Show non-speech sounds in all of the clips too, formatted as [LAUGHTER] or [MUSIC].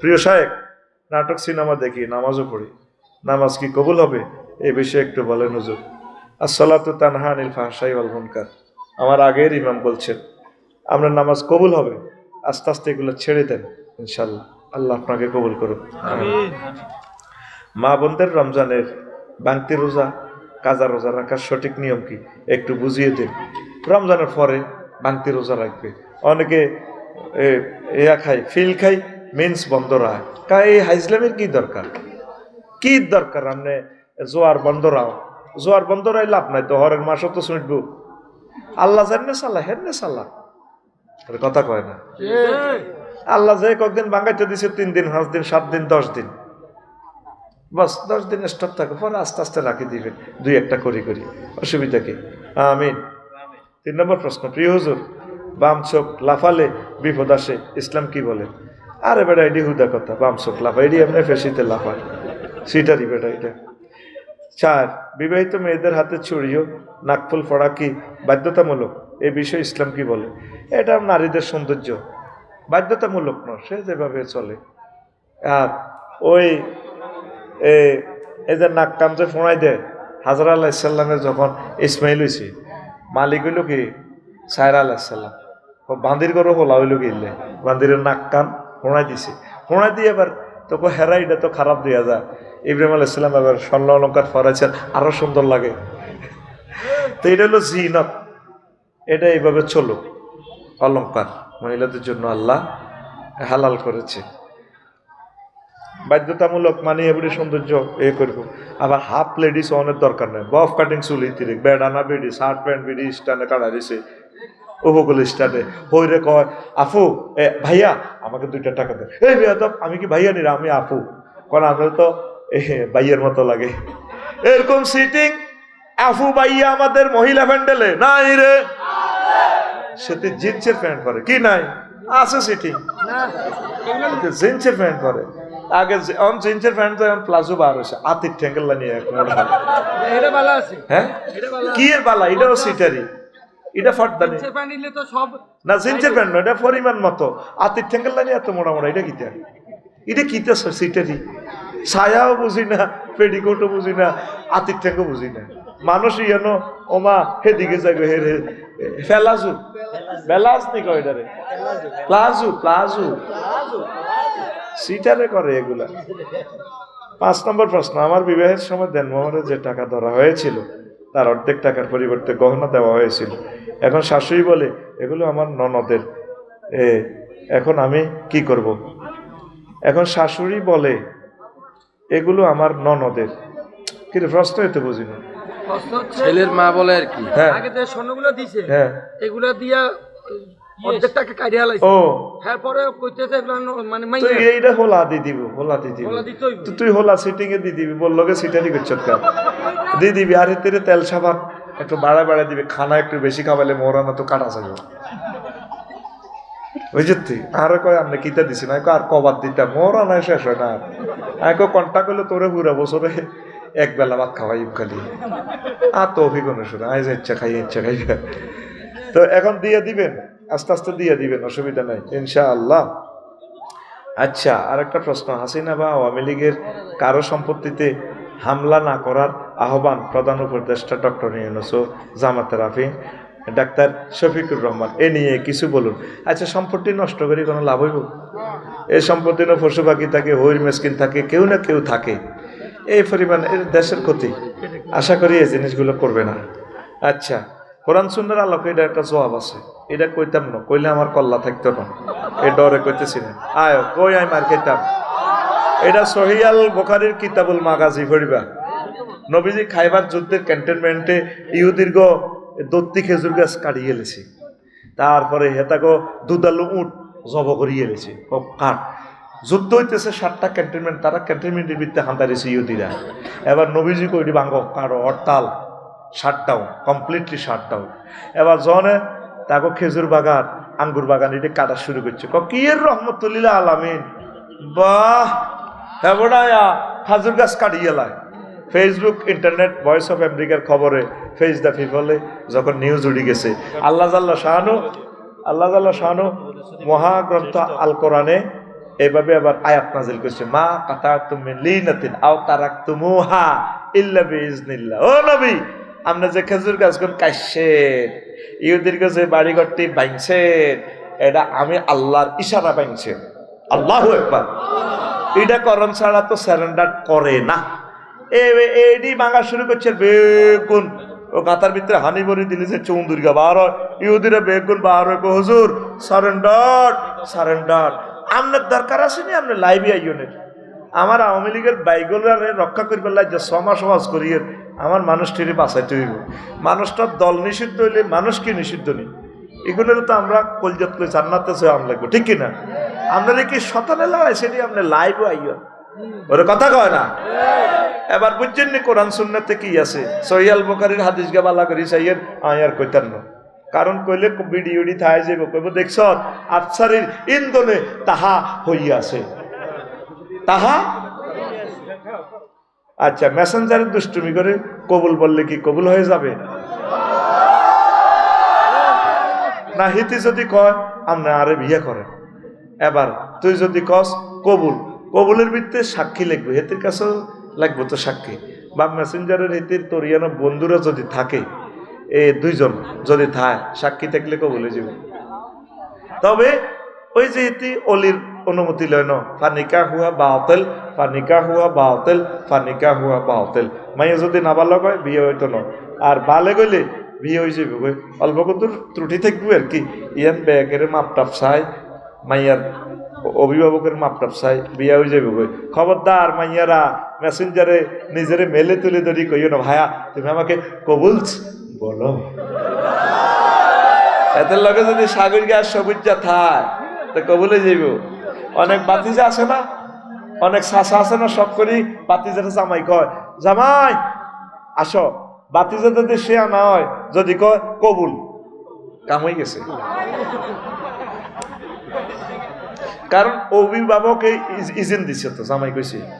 প্রিয় সাহেব নাটক সিনেমা দেখি নামাজও পড়ি। নামাজ কি কবুল হবে? এ বিষয়ে একটু বলেন হুজুর। আসসালাতু তানহা আনিল ওয়াল মুনকার। আমার আগের ইমাম বলছেন আপনার নামাজ কবুল হবে? আস্তে আস্তে এগুলো ছেড়ে দেন ইনশাল্লাহ। আল্লাহ আপনাকে কবুল করুন মা বোনদের রমজানের বাংতি রোজা কাজা রোজা রাখার সঠিক নিয়ম কি? একটু বুঝিয়ে দিন। রমজানের পরে বাংতি রোজা রাখবে। অনেকে এ, ইয়া খাই ফিল খাই মিন্স বন্ধ রায় কা এই হাইজলামের কি দরকার? কি দরকার আপনি জোয়ার বন্ধ রাও জোয়ার বন্ধ রাই লাভ নাই তো হরের মাসও তো শুনব আল্লাহ জানে সাল্লাহ হেনে সাল্লাহ। কথা কয় না। আল্লাহ যে কয়েকদিন বাঙ্গাইতে দিছে তিন দিন পাঁচ দিন সাত দিন দশ দিন। বাস দশ দিন স্টপ থাকে পরে আস্তে আস্তে রাখি দিবেন দুই একটা করি করি। অসুবিধা কি? আমিন। তিন নম্বর প্রশ্ন প্রিয় হুজুর বাম চোখ লাফালে বিপদ আসে ইসলাম কি বলে? আরে বেটা এডি হুদা কথা, বাম চোখ লাফা এডি এমনি ফেসিতে লাফায় সিটারি বেটা এটা। চার, বিবাহিত মেয়েদের হাতে ছুরিও নাকফুল পড়া কি বাধ্যতামূলক? এ বিষয়ে ইসলাম কি বলে? এটা নারীদের সৌন্দর্য। বাধ্যতামূলক নয়, সে যেভাবে চলে। আর ওই, এ এই যে নাক কাম যে ফোঁড়াই দেয়, হাজরা আলাহিসাল্লামের যখন ইসমাইল হয়েছে মালিক হইল কি? সায়রা আলাহিসাল্লাম ও বান্দির গরু হলা হইল গিলে বান্দিরের নাক কান ফোঁড়াই দিছে। ফোঁড়াই দিয়ে এবার তোকে হেরা এটা তো খারাপ দিয়া যা ইব্রাহিম ইসলাম এবার স্বর্ণ অলঙ্কার ফরাইছেন আরও সুন্দর লাগে। তো এটা হলো জিনত। এটা এইভাবে চলো অলঙ্কার মহিলাদের জন্য আল্লাহ হালাল করেছে। বাধ্যতামূলক মানে এবারে সৌন্দর্য এ করব। আবার হাফ লেডিস অনেক দরকার নেই। বফ কাটিং চুলি তিরে বেডানা বেডি, শার্ট প্যান্ট বেডি স্টানে কাটা দিছে ওহগুলো স্টানে হইরে কয় আফু এ ভাইয়া আমাকে দুইটা টাকা দে। এই বেয়াদব আমি কি ভাইয়া নিরা? আমি আফু। কারণ আমরা তো ভাইয়ের মতো লাগে। এরকম সিটিং আফু ভাইয়া আমাদের মহিলা প্যান্ডেলে নাই রে। সেটি জিন্সের প্যান্ট পরে। কি নাই? আছে সিটিং জিন্সের প্যান্ট পরে। আগে অন জিন্সের প্যান্ট তো প্লাজো বার হয়েছে। আতির ঠেঙ্গেল্লা নিয়ে এটা হ্যাঁ? কি এর বালা? এটাও সিটারি এটা সব না জিন্সের প্যান্ট নয় এটা পরিমাণ মতো। আতির ঠেঙ্গেল্লা নিয়ে এত মোটা মোটা এটা কিটা এটা কিটা সিটারি ছায়াও বুঝি না পেডিকোটও বুঝি না আতির ঠেঙ্গও বুঝি না। মানুষ ইয়ানো ওমা হেদিকে যাবে হে রে ফেলাজু। বেলাজ নি কয় এটারে? Palazzo palazzo. সিটারে করে এগুলা। পাঁচ নম্বর প্রশ্ন আমার বিবাহের সময় দেনমোহরে যে টাকা ধরা হয়েছিল তার অর্ধেক টাকার পরিবর্তে গহনা দেওয়া হয়েছিল। এখন শাশুড়ি বলে এগুলো আমার ননদের। এ এখন আমি কি করব? এখন শাশুড়ি বলে এগুলো আমার ননদের। কিন্তু প্রশ্ন এতে বুঝি না ছেলের মা বলে আর কি। হ্যাঁ। আগে যে স্বর্ণগুলো দিছে হ্যাঁ। এগুলা দিয়া অর্ধেক টাকা কাটিয়ে হালাইছে। ও। হ্যাঁ পরে কইতেছে মানে তুই এইটা হোলা দি দিব হোলা দি দিব। হোলা তুই হোলা সিটিং এ দি দিবি বলল গে সিটারি করছত কাপ দি দিবি আর তেল সাবান একটু বাড়া বাড়া দিবি খানা একটু বেশি খাওয়ালে মোরানা তো কাটা যাবে আর কয় আপনি কিতা দিছি না? আর কবার দিতাম মোরা নাই শেষ হয় না আর। কয় কন্টা করলে তোরে পুরা বছরে এক বেলা ভাত খাওয়াই খালি। আর তো অভিজ্ঞান শুনে আজ ইচ্ছা খাই ইচ্ছা খাই তো এখন দিয়ে দিবেন? আস্তে আস্তে দিয়ে দিবেন, অসুবিধা নাই, ইনশাআল্লাহ। আচ্ছা আর একটা প্রশ্ন, হাসিনা বা আওয়ামী লীগের কারও সম্পত্তিতে হামলা না করার আহ্বান প্রধান উপদেষ্টা ডক্টর ইউনুস জামাতে রাফি ডাক্তার শফিকুর রহমান, এ নিয়ে কিছু বলুন। আচ্ছা সম্পত্তি নষ্ট করে কোনো লাভ হইব? এই সম্পত্তি না পশু পাখি থাকে হইর মেসকিন থাকে, কেউ না কেউ থাকে। এই পরিমাণ এর দেশের ক্ষতি। আশা করি এই জিনিসগুলো করবে না। আচ্ছা কোরআন সুন্দর আলোকে এটা একটা জবাব আছে। এটা কইতাম না, কইলে আমার কল্লা থাকতো না। এই ডরে কইতেছি না। আয়, কই আই মার খেতাম? এটা সহিয়াল বোখারির কিতাবুল মাগাজি, পড়িবা? নবীজি খাইবার যুদ্ধের ক্যান্টনমেন্টে ইহুদীর্ঘ দত্তি খেজুর গাছ কাটিয়ে এলেছি তারপরে হেতাগো দুধালু উঠ জব করিয়ে এলেছি কাঠ যুদ্ধ হইতেছে সাতটা ক্যান্টনমেন্ট তারা ক্যান্টনমেন্টের ভিত্তে হান্তারিছে ইহুদিরা। এবার নবীজি কইডি বাঙ্গ কারও হরতাল। শাটডাউন কমপ্লিটলি শাটডাউন এবার জনে তাকে খেজুর বাগান, আঙ্গুর বাগান এটা কাটা শুরু করছে। ক কি এর রহমতুল্লিল্লাহ আলামিন? বাহ! হ্যাঁ গাছ কাটিয়ে লাই ফেসবুক ইন্টারনেট ভয়েস অফ আমেরিকার খবরে ফেস দ্য পিপলে যখন নিউজ উড়ি গেছে। আল্লাহ জাল্লা শাহানু, আল্লাহ জাল্লা শাহানু মহাগ্রন্থ আল কোরআনে এভাবে আবার আয়াত নাজিল করছে। মা কাতা তুমি লি লিনাতিন আও তারাক তুমুহা ইল্লা বিইজনিল্লাহ। ও নবী আমরা যে খেজুর গাছ কোন কাইছেন ইহুদির কাছে বাড়িঘরটি বাইনছেন এটা আমি আল্লাহর ইশারা বাইনছেন আল্লাহ একবার এটা করণ ছাড়া তো স্যারেন্ডার করে না। এডি মাঙ্গা শুরু করছে, বেগুন। ও গাতার ভিতরে হানি বড়ি দিলে যে চৌন্দুর্গা বার ইহুদিরা বেগুন বার হুজুর সারেন্ডার সারেন্ডার আপনার দরকার আছে নি? আপনি লাইভে আইনের আমার আওয়ামী লীগের বাইগুলারে রক্ষা করবার লাগে সমাজ সমাজ করিয়ে আমার মানুষটিরে বাঁচাইতে হইব। মানুষটার দল নিষিদ্ধ হইলে মানুষ কি নিষিদ্ধ নেই? এগুলোর তো আমরা কলজাত করে জান্নাতে সে আম লাগবো, ঠিক কিনা? আপনারা কি শতানে লাগাই সেটি আপনি লাইভ আইয়ন ওরে কথা কয় না? এবার বুঝছেন নি কোরআন সুন্নাতে কি আছে? সহিয়াল বোকারির হাদিস গা বালা করি সাইয়ের আয়ার কইতার না। কারণ কইলে ভিডিওডি থাই যাইব, কইব দেখছ, আফসারির ইন্ধনে তাহা হইয়াছে। তাহা? আচ্ছা মেসেঞ্জারের দুষ্টুমি করে কবুল বললে কি কবুল হয়ে যাবে? না, হিতি যদি কয় আমরা আরে বিয়ে করে। এবার তুই যদি কস, কবুল। কবুলের ভিত্তিতে সাক্ষী লিখবে। হেতির কাছেও লাগবে তো সাক্ষী। বা মেসেঞ্জারের হেতির তরিয়ানো বন্ধুরা যদি থাকে, এ দুইজন যদি থাকে, সাক্ষী থাকলে কবুলে যাবে। তবে ওই যে এটি অলির অনুমতি লয় ন। ফানিকা হুয়া বাউতেল ফানিকা হুয়া বাউতেল ফানিকা হুয়া বাউতেল মাইয়া যদি নাবালক হয়, বিয়ে হইতো ন। আর বালে গইলে বিয়ে হয়ে যাবে অল্প কত ত্রুটি থাকবে আর কি? ইয়ান ব্যাগের মাপটাপ চাই মাইয়ার অভিভাবকের মাপটাপ চাই বিয়ে হয়ে যাবে গই খবরদার মাইয়ারা মেসেঞ্জারে নিজেরে মেলে তুলে ধরি কইও না ভাইয়া তুমি আমাকে কবুলছ বলো। এদের লগে যদি সাগর সবুজ যা থায়, তো কবলে যাইব। অনেক বাতিজা আছে না? অনেক শাসা আছে না? সব করি বাতিজাটা জামাই কয়, জামাই, আসো। বাতিজা যদি সে না হয়, যদি কয়, কবুল। কাম গেছে। কারণ অভিভাবক ইজ- ইজিন দিছে তো, জামাই কইছে।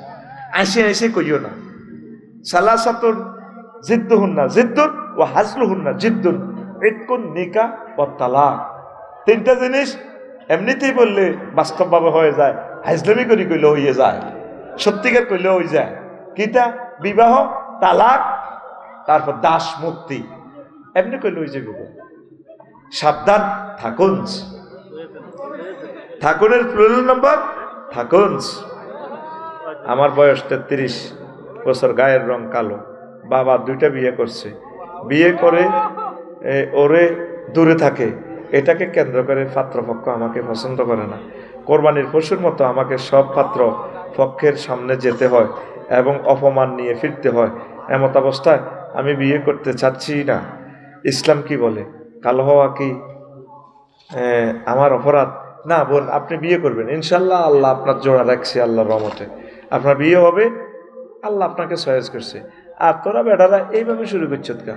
আইসে আইসে কইও না। সালাসাতুন জিদ্দুহুন না জিদ্দুন ও হাজলুহুন না জিদ্দুন। ইতকুন নিকা ও তালাক তিনটা জিনিস এমনিতেই বললে বাস্তবভাবে হয়ে যায়, হাজলামি করি কইলে হয়ে যায়, সত্যিকার কইলে হয়ে যায়। কিটা বিবাহ, তালাক, তারপর দাস মুক্তি। এমনি কইলে হয়ে যাবে। সাবধান, থাকুন। থাকুনের প্লুরাল নম্বর থাকুন। আমার বয়স তেত্রিশ, বছর গায়ের রং কালো। বাবা দুইটা বিয়ে করছে। বিয়ে করে ওরে দূরে থাকে। এটাকে কেন্দ্র করে পাত্রপক্ষ আমাকে পছন্দ করে না। কোরবানির পশুর মতো আমাকে সব পাত্র পক্ষের সামনে যেতে হয় এবং অপমান নিয়ে ফিরতে হয়। এমত অবস্থায় আমি বিয়ে করতে চাচ্ছি না। ইসলাম কি বলে? কালো হওয়া কি আমার অপরাধ? না বোন, আপনি বিয়ে করবেন। ইনশাল্লাহ আল্লাহ আপনার জোড়া রাখছে আল্লাহ রহমতে। আপনার বিয়ে হবে, আল্লাহ আপনাকে সয়েজ করছে। আর তোরা বেটারা এইভাবে শুরু করছ কা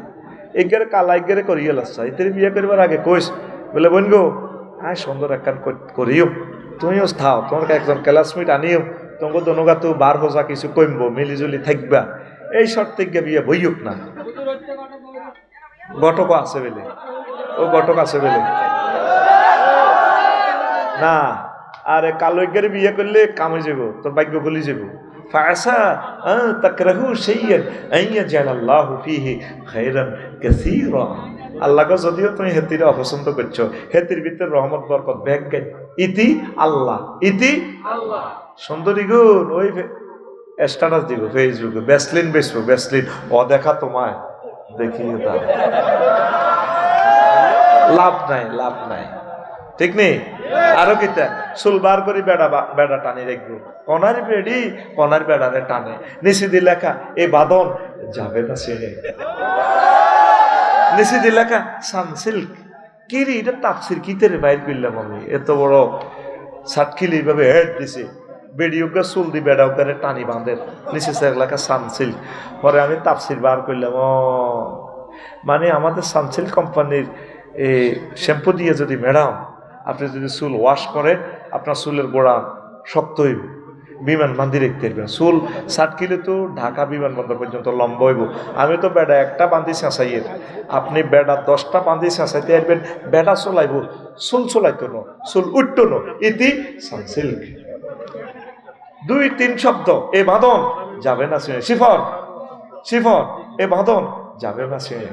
এগারে কালা এগারে করিয়ে লাসা। এতে বিয়ে করবার আগে কইস বলে বোন গো আয় সুন্দর একখান কর- করিও। তুমিও থাও তোমার একজন ক্লাসমেট আনিও। তোমাকে দনগা তো বার হোজা কিছু কইমবো, মিলিজুলি থাকবা এই শর্ত থেকে বিয়ে বইয়ুক না। ঘটক আছে বেলে। ও ঘটক আছে বেলে। না, আরে কালো এগারে বিয়ে করলে কামে যাব তোর ভাগ্য খুলে যাব ফাসা তাকরাহু শাইয়ান আইয়া জানাল্লাহু ফিহি খায়রান কাসীরা। আল্লাহকে যদিও তুমি হেতিরে অপছন্দ করছ হেতির ভিতরে রহমত বরকত ব্যাগ ইতি আল্লাহ ইতি আল্লাহ। সুন্দরী গুণ ওই স্ট্যাটাস দিব ফেসবুকে ব্যাসলিন বেসবো ব্যাসলিন দেখা তোমায় দেখিয়ে দাও। লাভ নাই লাভ নাই। ঠিক নেই? আরও কিতা? চুল বার করি বেড়া বেড়া টানি রাখব কনার বেড়ি কনার বেড়ারে টানে। নিচে দি লেখা এই বাদন যাবে না সে নিচে দি লেখা সানসিল্ক। কি রে, এটা তাপসির কি তেরে বাইর করলাম আমি। এত বড় সাতখিলি এইভাবে হেড দিছে। বেডিওকে চুল দি বেড়াও করে টানি বাঁধে। নিচে লেখা সানসিল্ক। পরে আমি তাপসির বার করলাম, ও। মানে আমাদের সানসিল্ক কোম্পানির এই শ্যাম্পু দিয়ে যদি মেড়াও আপনি যদি চুল ওয়াশ করে, আপনার চুলের গোড়া শক্ত হইব। বিমান বান্ধি রেখতে পারবেন চুল ষাট কিলো তো ঢাকা বিমানবন্দর পর্যন্ত লম্বা হইব। আমি তো বেড়া একটা বান্ধি চেঁচাইয়ের আপনি বেড়া দশটা বান্ধি চেঁচাইতে আসবেন বেড়া চলাইব চুল চলাইতো ন চুল উঠতো ন ইতি সানসিল্ক। দুই তিন শব্দ এ বাঁধন যাবে না শুনে শিফর শিফর এ বাঁধন যাবে না আহা,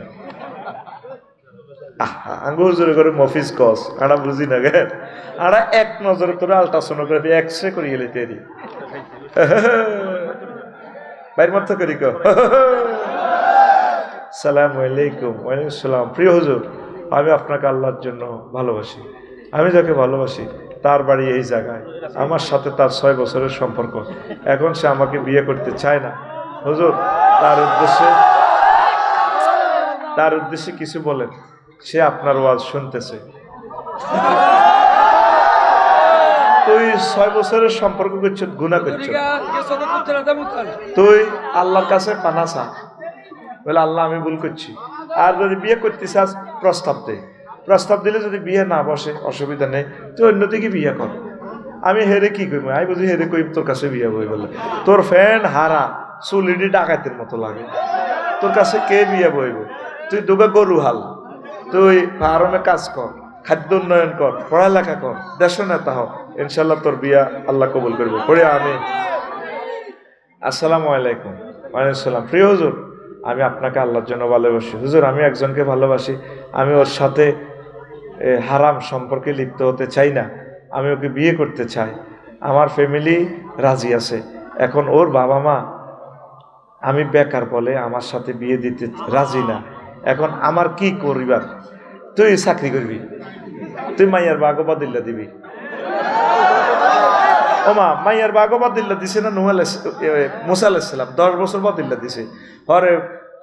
আঙ্গুর জোরে করে মফিজ কস, আড়া বুঝি না গে। আড়া এক নজরে তোরা আলট্রাসোনোগ্রাফি এক্স রে করি গেলে তেরি বাইর মত করি কো। সালাম আলাইকুম, ওয়ালাইকুম সালাম। প্রিয় হুজুর, আমি আপনাকে আল্লাহর জন্য ভালোবাসি। আমি যাকে ভালোবাসি, তার বাড়ি এই জায়গায়। আমার সাথে তার ছয় বছরের সম্পর্ক। এখন সে আমাকে বিয়ে করতে চায় না। হুজুর, তার উদ্দেশ্যে তার উদ্দেশ্যে কিছু বলেন। সে আপনার ওয়াজ শুনতেছে। [LAUGHS] তুই ছয় বছরের সম্পর্ক করছ গুণা করছ। তুই আল্লাহর কাছে পানা চা। বলে আল্লাহ আমি ভুল করছি। আর যদি বিয়ে করতে চাস প্রস্তাব দে। প্রস্তাব দিলে যদি বিয়ে না বসে অসুবিধা নেই। তুই অন্যদিকে বিয়ে কর। আমি হেরে কি করব আমি বুঝি হেরে কই তোর কাছে বিয়ে বই বলে তোর ফ্যান হারা চুলিডি ডাকাতের মতো লাগে। তোর কাছে কে বিয়ে বইব? তুই দুগা গরু হাল। তুই ফার্মে কাজ কর, খাদ্য উন্নয়ন কর, পড়ালেখা কর, দেশ নেতা হ। ইনশাল্লাহ তোর বিয়া আল্লাহ কবুল করব। পড়ে আমি আসসালামু আলাইকুম। ওয়ালাইকুম প্রিয় হুজুর, আমি আপনাকে আল্লাহর জন্য ভালোবাসি। হুজুর, আমি একজনকে ভালোবাসি। আমি ওর সাথে হারাম সম্পর্কে লিপ্ত হতে চাই না। আমি ওকে বিয়ে করতে চাই। আমার ফ্যামিলি রাজি আছে। এখন ওর বাবা মা আমি বেকার বলে আমার সাথে বিয়ে দিতে রাজি না। এখন আমার কি করিবার তুই চাকরি করবি তুই মাইয়ার বাগবা দিল্লা দিবি ওমা মাইয়ার বাগবা দিল্লা দিছে না নুহ মুসা আলাইসাল্লাম দশ বছর বাদ দিল্লা দিছে হরে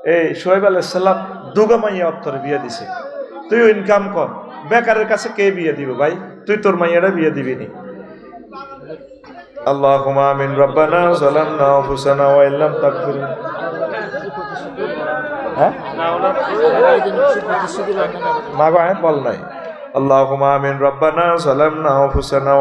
এই সোহেব আলাইসাল্লাম দুগা মাইয়া অত্তরে বিয়ে দিছে তুইও ইনকাম কর বেকারের কাছে কে বিয়ে দিব ভাই তুই তোর মাইয়ারা বিয়ে দিবি নি اللهم آمين ربنا ظلمنا أنفسنا وإن لم تغفر হ্যাঁ? মাগো আয়াত বল নাই। আল্লাহ আমিন। রব্বানা সালামনা হুসানা